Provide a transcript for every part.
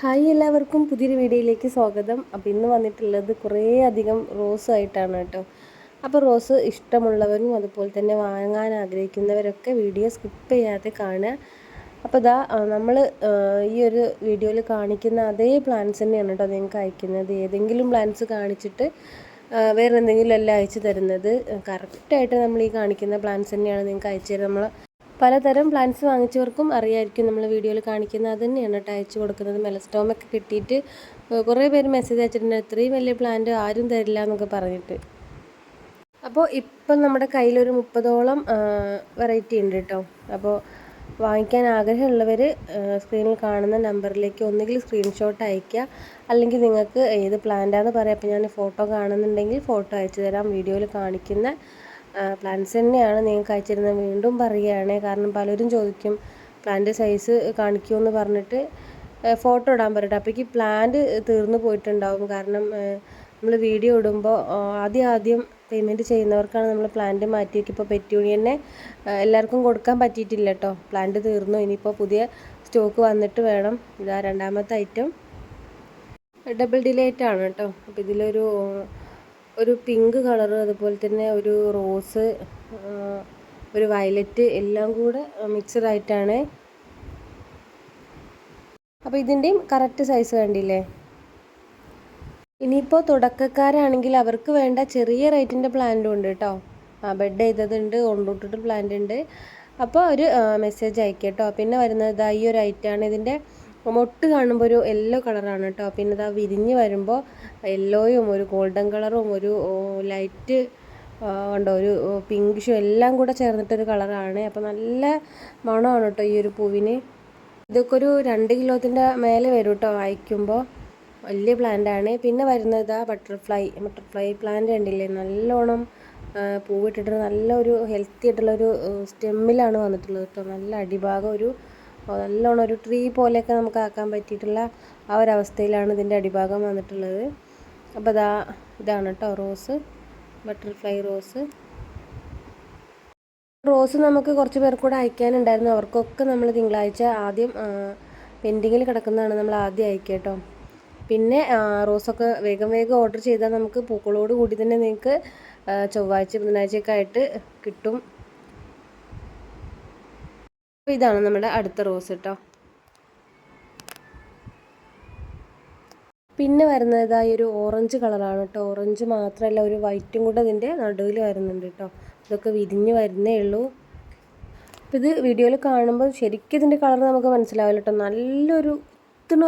Hi എല്ലാവർക്കും പുതിയൊരു വീഡിയോയിലേക്ക് സ്വാഗതം. അപ്പോൾ ഇന്ന് വന്നിട്ടുള്ളത് കുറേ അധികം റോസ് ആയിട്ടാണ് കേട്ടോ. അപ്പോൾ റോസ് ഇഷ്ടമുള്ളവരും അതുപോലെ തന്നെ വാങ്ങാൻ ആഗ്രഹിക്കുന്നവരൊക്കെ വീഡിയോ സ്കിപ്പ് ചെയ്യാതെ കാണുക. അപ്പോൾ ഇതാ നമ്മൾ ഈ ഒരു വീഡിയോയിൽ കാണിക്കുന്ന അതേ പ്ലാൻസ് തന്നെയാണ് കേട്ടോ നിങ്ങൾക്ക് അയക്കുന്നത്. ഏതെങ്കിലും പ്ലാൻസ് കാണിച്ചിട്ട് വേറെ എന്തെങ്കിലും അല്ല അയച്ചു തരുന്നത്. കറക്റ്റായിട്ട് നമ്മൾ ഈ കാണിക്കുന്ന പ്ലാൻസ് തന്നെയാണ് നിങ്ങൾക്ക് അയച്ചു തരുന്നത്. നമ്മൾ പലതരം പ്ലാന്റ്സ് വാങ്ങിച്ചവർക്കും അറിയായിരിക്കും നമ്മൾ വീഡിയോയിൽ കാണിക്കുന്നത്. അത് തന്നെയാണ് കേട്ടോ അയച്ചു കൊടുക്കുന്നത്. മെലസ്റ്റോമൊക്കെ കിട്ടിയിട്ട് കുറേ പേര് മെസ്സേജ് അയച്ചിട്ടുണ്ട്. ഇത്രയും വലിയ പ്ലാന്റ് ആരും തരില്ല എന്നൊക്കെ പറഞ്ഞിട്ട്. അപ്പോൾ ഇപ്പം നമ്മുടെ കയ്യിലൊരു മുപ്പതോളം വെറൈറ്റി ഉണ്ട് കേട്ടോ. അപ്പോൾ വാങ്ങിക്കാൻ ആഗ്രഹമുള്ളവർ സ്ക്രീനിൽ കാണുന്ന നമ്പറിലേക്ക് ഒന്നുകിൽ സ്ക്രീൻഷോട്ട് അയയ്ക്കുക. അല്ലെങ്കിൽ നിങ്ങൾക്ക് ഏത് പ്ലാന്റാന്ന് പറയാം. അപ്പോൾ ഞാൻ ഫോട്ടോ കാണുന്നുണ്ടെങ്കിൽ ഫോട്ടോ അയച്ചു തരാം. വീഡിയോയിൽ കാണിക്കുന്ന പ്ലാന്റ്സ് തന്നെയാണ് നിങ്ങൾക്ക് അയച്ചിരുന്നത് വീണ്ടും പറയുകയാണ്. കാരണം പലരും ചോദിക്കും പ്ലാന്റ് സൈസ് കാണിക്കുമെന്ന് പറഞ്ഞിട്ട് ഫോട്ടോ ഇടാൻ പറയട്ടെ അപ്പോഴേക്ക് പ്ലാന്റ് തീർന്നു പോയിട്ടുണ്ടാവും. കാരണം നമ്മൾ വീഡിയോ ഇടുമ്പോൾ ആദ്യം ആദ്യം പേയ്മെന്റ് ചെയ്യുന്നവർക്കാണ് നമ്മൾ പ്ലാന്റ് മാറ്റി ഇപ്പോൾ പെറ്റൂണി തന്നെ എല്ലാവർക്കും കൊടുക്കാൻ പറ്റിയിട്ടില്ല കേട്ടോ പ്ലാന്റ് തീർന്നു. ഇനിയിപ്പോൾ പുതിയ സ്റ്റോക്ക് വന്നിട്ട് വേണം. ഇതാ രണ്ടാമത്തെ ഐറ്റം ഡബിൾ ഡിലേറ്റ് ആണ് കേട്ടോ അപ്പോൾ ഇതിലൊരു ഒരു പിങ്ക് കളർ അതുപോലെ തന്നെ ഒരു റോസ് ഒരു വയലറ്റ് എല്ലാം കൂടെ മിക്സഡ് ആയിട്ടാണ്. അപ്പോൾ ഇതിന്റെയും കറക്റ്റ് സൈസ് കണ്ടില്ലേ? ഇനിയിപ്പോൾ തുടക്കക്കാരാണെങ്കിൽ അവർക്ക് വേണ്ട ചെറിയ റേറ്റിന്റെ പ്ലാന്റും ഉണ്ട് കേട്ടോ ആ ബെഡ് ചെയ്തതുണ്ട് കൊണ്ടുവിട്ടിട്ട് പ്ലാന്റ് ഉണ്ട്. അപ്പോൾ ഒരു മെസ്സേജ് അയക്കാം കേട്ടോ പിന്നെ വരുന്നത് ഈ ഒരു ഐറ്റാണ് ഇതിന്റെ മൊട്ട് കാണുമ്പോൾ ഒരു യെല്ലോ കളറാണ് കേട്ടോ പിന്നെ ഇതാ വിരിഞ്ഞ് വരുമ്പോൾ യെല്ലോയും ഒരു ഗോൾഡൻ കളറും ഒരു ലൈറ്റ് ഉണ്ടോ ഒരു പിങ്കിഷും എല്ലാം കൂടെ ചേർന്നിട്ടൊരു കളറാണ് അപ്പോൾ നല്ല മണമാണ് കേട്ടോ ഈ ഒരു പൂവിന്. ഇതൊക്കെ ഒരു രണ്ട് കിലോത്തിന്റെ മേലെ വരും കേട്ടോ വായിക്കുമ്പോൾ വലിയ പ്ലാന്റ് ആണ്. പിന്നെ വരുന്നത് ആ ബട്ടർഫ്ലൈ ബട്ടർഫ്ലൈ പ്ലാന്റ് കണ്ടില്ലേ? നല്ലോണം പൂവിട്ടിട്ട് നല്ലൊരു ഹെൽത്തി ആയിട്ടുള്ളൊരു സ്റ്റെമ്മിലാണ് വന്നിട്ടുള്ളത് കേട്ടോ നല്ല അടിഭാഗം ഒരു നല്ലോണം ഒരു ട്രീ പോലെയൊക്കെ നമുക്ക് ആക്കാൻ പറ്റിയിട്ടുള്ള ആ ഒരു അവസ്ഥയിലാണ് ഇതിന്റെ അടിഭാഗം വന്നിട്ടുള്ളത്. അപ്പോൾ ഇതാ ഇതാണ് കേട്ടോ റോസ് ബട്ടർഫ്ലൈ റോസ്. റോസ് നമുക്ക് കുറച്ച് പേർ കൂടെ അയക്കാനുണ്ടായിരുന്നു. അവർക്കൊക്കെ നമ്മൾ തിങ്കളാഴ്ച ആദ്യം പെൻഡിങ്ങിൽ കിടക്കുന്നതാണ് നമ്മൾ ആദ്യം അയക്കുക കേട്ടോ പിന്നെ റോസൊക്കെ വേഗം വേഗം ഓർഡർ ചെയ്താൽ നമുക്ക് പൂക്കളോട് കൂടി തന്നെ നിങ്ങൾക്ക് ചൊവ്വാഴ്ച ബുധനാഴ്ചയൊക്കെ ആയിട്ട് കിട്ടും. അപ്പോൾ ഇതാണ് നമ്മുടെ അടുത്ത റോസ് കേട്ടോ പിന്നെ വരുന്നത് ഇതായി ഒരു ഓറഞ്ച് കളറാണ് കേട്ടോ ഓറഞ്ച് മാത്രമല്ല ഒരു വൈറ്റും കൂടെ അതിന്റെ നടുവിൽ വരുന്നുണ്ട് കേട്ടോ ഇതൊക്കെ വിരിഞ്ഞ് വരുന്നേ ഉള്ളൂ. അപ്പോൾ ഇത് വീഡിയോയിൽ കാണുമ്പോൾ ശരിക്കും ഇതിന്റെ കളർ നമുക്ക് മനസ്സിലാവില്ല കേട്ടോ നല്ലൊരു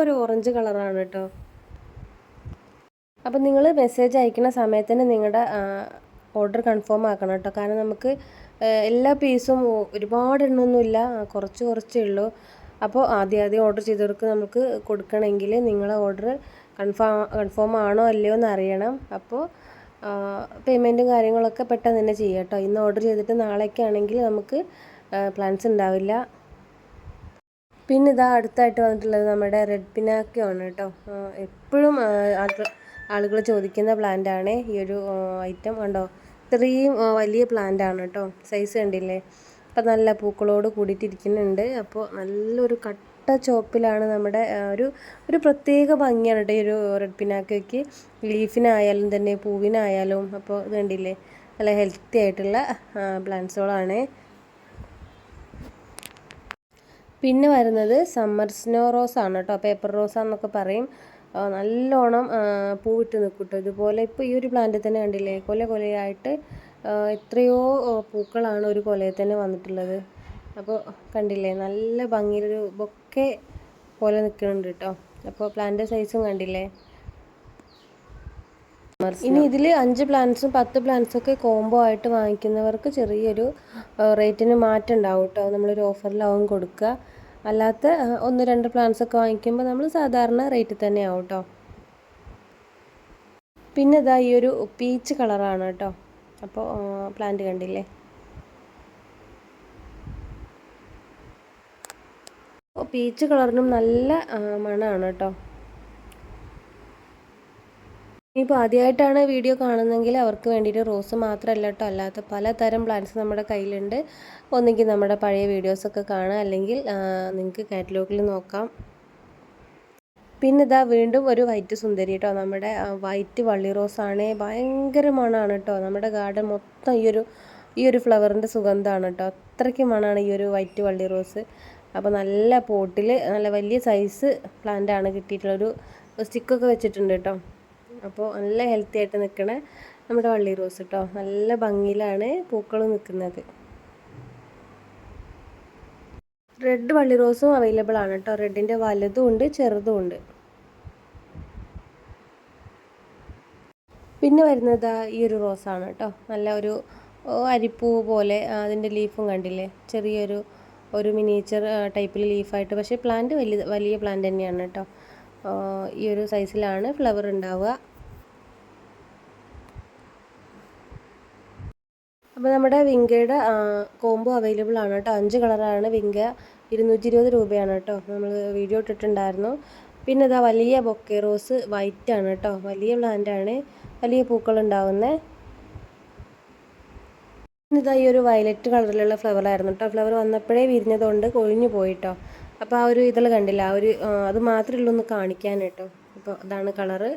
ഒരു ഓറഞ്ച് കളറാണ് കേട്ടോ അപ്പം നിങ്ങൾ മെസ്സേജ് അയക്കുന്ന സമയത്തന്നെ നിങ്ങളുടെ ഓർഡർ കൺഫേം ആക്കണം കേട്ടോ കാരണം നമുക്ക് എല്ലാ പീസും ഒരുപാട് എണ്ണമൊന്നുമില്ല കുറച്ച് കുറച്ചേ ഉള്ളൂ. അപ്പോൾ ആദ്യം ആദ്യം ഓർഡർ ചെയ്തവർക്ക് നമുക്ക് കൊടുക്കണമെങ്കിൽ നിങ്ങളെ ഓർഡർ കൺഫേം കൺഫേം ആണോ അല്ലയോ എന്ന് അറിയണം. അപ്പോൾ പേയ്മെന്റും കാര്യങ്ങളൊക്കെ പെട്ടെന്ന് തന്നെ ചെയ്യാം കേട്ടോ. ഇന്ന് ഓർഡർ ചെയ്തിട്ട് നാളേക്ക് ആണെങ്കിൽ നമുക്ക് പ്ലാൻസ് ഉണ്ടാവില്ല. പിന്നെ ഇതാ അടുത്തായിട്ട് വന്നിട്ടുള്ളത് നമ്മുടെ റെഡ് പിനാക്കോ ആണ് കേട്ടോ. എപ്പോഴും ആളുകൾ ചോദിക്കുന്ന പ്ലാന്റ് ആണ്. ഈ ഒരു ഐറ്റം കണ്ടോ? ഇത്രയും വലിയ പ്ലാന്റ് ആണ് കേട്ടോ സൈസ് കണ്ടില്ലേ? അപ്പം നല്ല പൂക്കളോട് കൂടിയിട്ടിരിക്കുന്നുണ്ട്. അപ്പോൾ നല്ലൊരു കട്ട ചോപ്പിലാണ് നമ്മുടെ ഒരു ഒരു പ്രത്യേക ഭംഗിയാണ് കേട്ടോ ഈ ഒരു റെഡ് പിനാക്കയ്ക്ക് ലീഫിനായാലും തന്നെ പൂവിനായാലും അപ്പോൾ ഇത് കണ്ടില്ലേ? നല്ല ഹെൽത്തി ആയിട്ടുള്ള പ്ലാന്റ്സുകളാണ് പിന്നെ വരുന്നത് സമ്മർ സ്നോ റോസ് ആണ് കേട്ടോ പേപ്പർ റോസ് എന്നൊക്കെ പറയും. നല്ലോണം പൂവിട്ട് നിൽക്കും ഇതുപോലെ ഇപ്പോൾ ഈ ഒരു പ്ലാന്റിൽ തന്നെ കണ്ടില്ലേ കൊല കൊലയായിട്ട് എത്രയോ പൂക്കളാണ് ഒരു കൊലയിൽ തന്നെ വന്നിട്ടുള്ളത്. അപ്പോൾ കണ്ടില്ലേ നല്ല ഭംഗിയിലൊരു ബൊക്കെ പോലെ നിൽക്കുന്നുണ്ട് കേട്ടോ അപ്പോൾ പ്ലാന്റ് സൈസും കണ്ടില്ലേ? ഇനി ഇതിൽ അഞ്ച് പ്ലാന്റ്സും പത്ത് പ്ലാന്റ്സും ഒക്കെ കോംബോ ആയിട്ട് വാങ്ങിക്കുന്നവർക്ക് ചെറിയൊരു റേറ്റിന് മാറ്റം ഉണ്ടാവും കേട്ടോ നമ്മളൊരു ഓഫറിലാവും കൊടുക്കുക. അല്ലാത്ത ഒന്ന് രണ്ട് പ്ലാന്റ്സ് ഒക്കെ വാങ്ങിക്കുമ്പോൾ നമ്മൾ സാധാരണ റേറ്റ് തന്നെ ആവും കേട്ടോ പിന്നെ ഇതാ ഈ ഒരു പീച്ച് കളറാണ് കേട്ടോ അപ്പോൾ പ്ലാന്റ് കണ്ടില്ലേ? പീച്ച് കളറിനും നല്ല മണമാണ് കേട്ടോ ഇനിയിപ്പോൾ ആദ്യമായിട്ടാണ് വീഡിയോ കാണുന്നതെങ്കിൽ അവർക്ക് വേണ്ടിയിട്ട് റോസ് മാത്രമല്ല കേട്ടോ അല്ലാത്ത പലതരം പ്ലാന്റ്സ് നമ്മുടെ കയ്യിലുണ്ട്. ഒന്നുകിൽ നമ്മുടെ പഴയ വീഡിയോസൊക്കെ കാണുക. അല്ലെങ്കിൽ നിങ്ങൾക്ക് കാറ്റലോഗിൽ നോക്കാം. പിന്നെ ഇതാ വീണ്ടും ഒരു വൈറ്റ് സുന്ദരി കേട്ടോ നമ്മുടെ വൈറ്റ് വള്ളി റോസാണ് ഭയങ്കര മണമാണ് കേട്ടോ നമ്മുടെ ഗാർഡൻ മൊത്തം ഈ ഒരു ഈ ഒരു ഫ്ലവറിന്റെ സുഗന്ധമാണ് കേട്ടോ അത്രയ്ക്ക് മണമാണ് ഈ ഒരു വൈറ്റ് വള്ളി റോസ്. അപ്പോൾ നല്ല പോട്ടിൽ നല്ല വലിയ സൈസ് പ്ലാന്റ് ആണ് കിട്ടിയിട്ടുള്ളൊരു സ്റ്റിക്കൊക്കെ വെച്ചിട്ടുണ്ട് കേട്ടോ അപ്പോൾ നല്ല ഹെൽത്തി ആയിട്ട് നിൽക്കണ നമ്മുടെ വള്ളി റോസ് കേട്ടോ നല്ല ഭംഗിയിലാണ് പൂക്കൾ നിൽക്കുന്നത് റെഡ് വള്ളി റോസും അവൈലബിൾ ആണ് കേട്ടോ റെഡിന്റെ വലുതും ഉണ്ട് ചെറുതും ഉണ്ട്. പിന്നെ വരുന്നത് ഈ ഒരു റോസാണ് കേട്ടോ നല്ല ഒരു അരിപ്പൂ പോലെ അതിന്റെ ലീഫും കണ്ടില്ലേ? ചെറിയൊരു ഒരു മിനിയേച്ചർ ടൈപ്പിൽ ലീഫായിട്ട് പക്ഷേ പ്ലാന്റ് വലിയ വലിയ പ്ലാന്റ് തന്നെയാണ് കേട്ടോ ഈ ഒരു സൈസിലാണ് ഫ്ലവർ ഉണ്ടാവുക. അപ്പോൾ നമ്മുടെ വിങ്കയുടെ കോംബോ അവൈലബിൾ ആണ് കേട്ടോ. അഞ്ച് കളറാണ് വിങ്ക. ഇരുന്നൂറ്റി ഇരുപത് രൂപയാണ് കേട്ടോ. നമ്മൾ വീഡിയോ ഇട്ടിട്ടുണ്ടായിരുന്നു. പിന്നെ ഇതാ വലിയ ബൊക്കെ റോസ് വൈറ്റ് ആണ് കേട്ടോ. വലിയ പ്ലാന്റാണ് വലിയ പൂക്കൾ ഉണ്ടാവുന്നത് ഇതാ ഈ ഒരു വയലറ്റ് കളറിലുള്ള ഫ്ലവർ ആയിരുന്നു കേട്ടോ. ഫ്ലവർ വന്നപ്പോഴേ വിരിഞ്ഞതുകൊണ്ട് കൊഴിഞ്ഞു പോയിട്ടോ അപ്പോൾ ആ ഒരു ഇതൾ കണ്ടില്ല. ആ ഒരു അത് മാത്രമേ ഉള്ളൂ ഒന്ന് കാണിക്കാൻ കേട്ടോ. അപ്പോൾ അതാണ് കളറ്.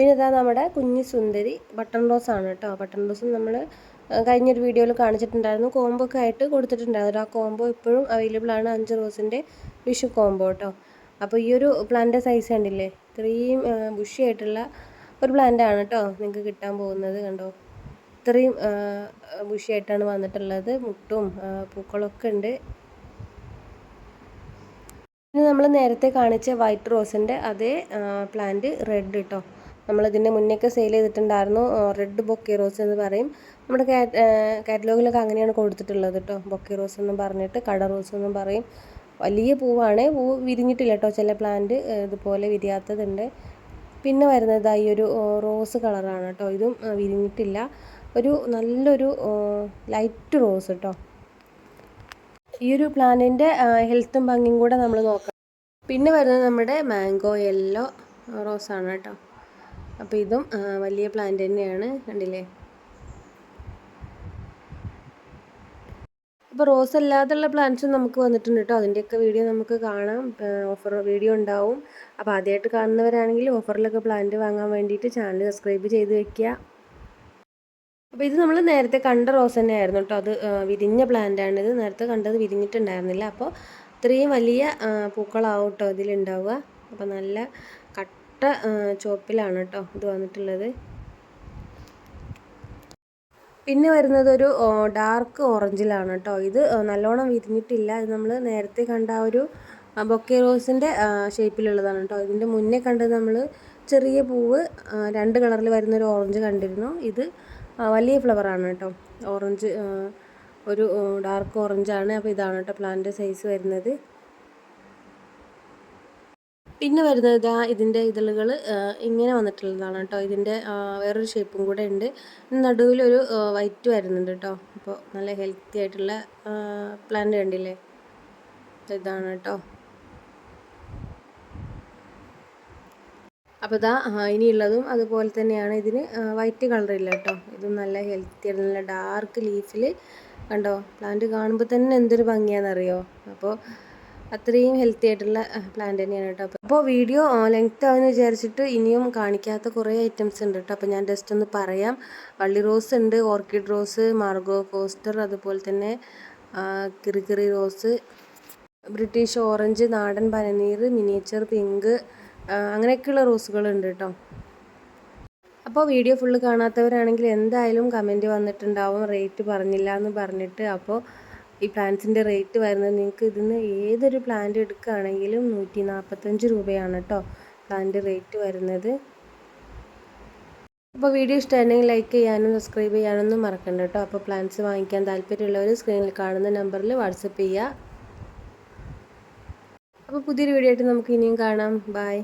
പിന്നെ ഇതാ നമ്മുടെ കുഞ്ഞു സുന്ദരി ബട്ടൺ റോസ് ആണ് കേട്ടോ. ബട്ടൺ റോസ് നമ്മൾ കഴിഞ്ഞൊരു വീഡിയോയിൽ കാണിച്ചിട്ടുണ്ടായിരുന്നു. കോംബോ ഒക്കെ ആയിട്ട് കൊടുത്തിട്ടുണ്ടായിരുന്നു. ആ കോംബോ ഇപ്പോഴും അവൈലബിൾ ആണ്. അഞ്ച് റോസിന്റെ വിഷു കോംബോ കേട്ടോ. അപ്പോൾ ഈ ഒരു പ്ലാന്റെ സൈസ് കണ്ടില്ലേ? ഇത്രയും ബുഷിയായിട്ടുള്ള ഒരു പ്ലാന്റ് ആണ് കേട്ടോ നിങ്ങൾക്ക് കിട്ടാൻ പോകുന്നത് കണ്ടോ? ഇത്രയും ബുഷിയായിട്ടാണ് വന്നിട്ടുള്ളത്. മുട്ടും പൂക്കളൊക്കെ ഉണ്ട്. ഇനി നമ്മൾ നേരത്തെ കാണിച്ച വൈറ്റ് റോസിന്റെ അതേ പ്ലാന്റ് റെഡ് കേട്ടോ. നമ്മളിതിന്റെ മുന്നേക്ക് സെയിൽ ചെയ്തിട്ടുണ്ടായിരുന്നു റെഡ് ബൊക്കെ റോസ് എന്ന് പറയും. നമ്മുടെ കാറ്റലോഗിലൊക്കെ അങ്ങനെയാണ് കൊടുത്തിട്ടുള്ളത് കേട്ടോ ബൊക്കെ റോസ് എന്നും പറഞ്ഞിട്ട് കട റോസ് എന്നും പറയും. വലിയ പൂവാണ് പൂ വിരിഞ്ഞിട്ടില്ല കേട്ടോ ചില പ്ലാന്റ് ഇതുപോലെ വിരിയാത്തതുണ്ട്. പിന്നെ വരുന്നത് ഈ ഒരു റോസ് കളറാണ് കേട്ടോ ഇതും വിരിഞ്ഞിട്ടില്ല. ഒരു നല്ലൊരു ലൈറ്റ് റോസ് കേട്ടോ ഈ ഒരു പ്ലാന്റിന്റെ ഹെൽത്തും ഭംഗിയും കൂടെ നമ്മൾ നോക്കാം പിന്നെ വരുന്നത് നമ്മുടെ മാംഗോ യെല്ലോ റോസാണ് കേട്ടോ അപ്പോൾ ഇതും വലിയ പ്ലാന്റ് തന്നെയാണ്. കണ്ടില്ലേ? അപ്പോൾ റോസ് അല്ലാതുള്ള പ്ലാന്റ്സും നമുക്ക് വന്നിട്ടുണ്ട് കേട്ടോ. അതിന്റെയൊക്കെ വീഡിയോ നമുക്ക് കാണാം. ഓഫർ വീഡിയോ ഉണ്ടാവും. അപ്പോൾ ആദ്യമായിട്ട് കാണുന്നവരാണെങ്കിൽ ഓഫറിലൊക്കെ പ്ലാന്റ് വാങ്ങാൻ വേണ്ടിയിട്ട് ചാനൽ സബ്സ്ക്രൈബ് ചെയ്ത് വെക്കുക. അപ്പോൾ ഇത് നമ്മൾ നേരത്തെ കണ്ട റോസ് തന്നെയായിരുന്നു കേട്ടോ. അത് വിരിഞ്ഞ പ്ലാന്റാണിത് നേരത്തെ കണ്ടത് വിരിഞ്ഞിട്ടുണ്ടായിരുന്നില്ല. അപ്പോൾ ഇത്രയും വലിയ പൂക്കളാവും കേട്ടോ ഇതിലുണ്ടാവുക. അപ്പോൾ നല്ല കട്ട ചുവപ്പിലാണ് കേട്ടോ ഇത് വന്നിട്ടുള്ളത്. പിന്നെ വരുന്നത് ഒരു ഡാർക്ക് ഓറഞ്ചിലാണ് കേട്ടോ ഇത്. നല്ലോണം വിരിഞ്ഞിട്ടില്ല. ഇത് നമ്മൾ നേരത്തെ കണ്ട ആ ഒരു ബൊക്കെ റോസിന്റെ ഷേപ്പിലുള്ളതാണ് കേട്ടോ ഇതിന്റെ മുന്നേ കണ്ടത് നമ്മൾ ചെറിയ പൂവ് രണ്ട് കളറിൽ വരുന്ന ഒരു ഓറഞ്ച് കണ്ടിരുന്നു. ഇത് വലിയ ഫ്ലവറാണ് കേട്ടോ ഓറഞ്ച് ഒരു ഡാർക്ക് ഓറഞ്ചാണ് അപ്പോൾ ഇതാണ് കേട്ടോ പ്ലാന്റ് സൈസ് വരുന്നത്. പിന്നെ വരുന്നത് ഇതാ ഇതിന്റെ ഇതളുകൾ ഇങ്ങനെ വന്നിട്ടുള്ളതാണ് കേട്ടോ. ഇതിന്റെ വേറൊരു ഷേപ്പും കൂടെ ഉണ്ട്. നടുവിലൊരു വൈറ്റ് വരുന്നുണ്ട് കേട്ടോ. അപ്പോൾ നല്ല ഹെൽത്തി ആയിട്ടുള്ള പ്ലാന്റ് കണ്ടില്ലേ? ഇതാണ് കേട്ടോ. അപ്പോൾ ഇതാ ഇനിയുള്ളതും അതുപോലെ തന്നെയാണ്. ഇതിന് വൈറ്റ് കളറില്ല കേട്ടോ. ഇതും നല്ല ഹെൽത്തി നല്ല ഡാർക്ക് ലീഫിൽ കണ്ടോ? പ്ലാന്റ് കാണുമ്പോൾ തന്നെ എന്തൊരു ഭംഗിയാണെന്നറിയോ? അപ്പോൾ അത്രയും ഹെൽത്തി ആയിട്ടുള്ള പ്ലാന്റ് തന്നെയാണ് കേട്ടോ. അപ്പോൾ വീഡിയോ ലെങ്ത് ആവുമെന്ന് വിചാരിച്ചിട്ട് ഇനിയും കാണിക്കാത്ത കുറേ ഐറ്റംസ് ഉണ്ട് കേട്ടോ. അപ്പോൾ ഞാൻ ജസ്റ്റ് ഒന്ന് പറയാം. വള്ളി റോസ് ഉണ്ട് ഓർക്കിഡ് റോസ് മാർഗോ കോസ്റ്റർ അതുപോലെ തന്നെ കിറിക്കിറി റോസ് ബ്രിട്ടീഷ് ഓറഞ്ച് നാടൻ പനനീർ മിനിയേച്ചർ പിങ്ക് അങ്ങനെയൊക്കെയുള്ള റോസുകളുണ്ട് കേട്ടോ. അപ്പോൾ വീഡിയോ ഫുള്ള് കാണാത്തവരാണെങ്കിൽ എന്തായാലും കമന്റ് വന്നിട്ടുണ്ടാവും. റേറ്റ് പറഞ്ഞില്ല എന്ന് പറഞ്ഞിട്ട് അപ്പോൾ ഈ പ്ലാന്റ്സിന്റെ റേറ്റ് വരുന്നത് നിങ്ങൾക്ക് ഇതിന്ന് ഏതൊരു പ്ലാന്റ് എടുക്കുകയാണെങ്കിലും നൂറ്റി നാൽപ്പത്തഞ്ച് രൂപയാണ് കേട്ടോ പ്ലാന്റ് റേറ്റ് വരുന്നത്. അപ്പോൾ വീഡിയോ ഇഷ്ടമായിരുന്നെങ്കിൽ ലൈക്ക് ചെയ്യാനും സബ്സ്ക്രൈബ് ചെയ്യാനൊന്നും മറക്കണ്ട കേട്ടോ അപ്പോൾ പ്ലാന്റ്സ് വാങ്ങിക്കാൻ താല്പര്യമുള്ളവർ സ്ക്രീനിൽ കാണുന്ന നമ്പറിൽ വാട്സപ്പ് ചെയ്യുക അപ്പോൾ പുതിയൊരു വീഡിയോ ആയിട്ട് നമുക്ക് ഇനിയും കാണാം. ബായ്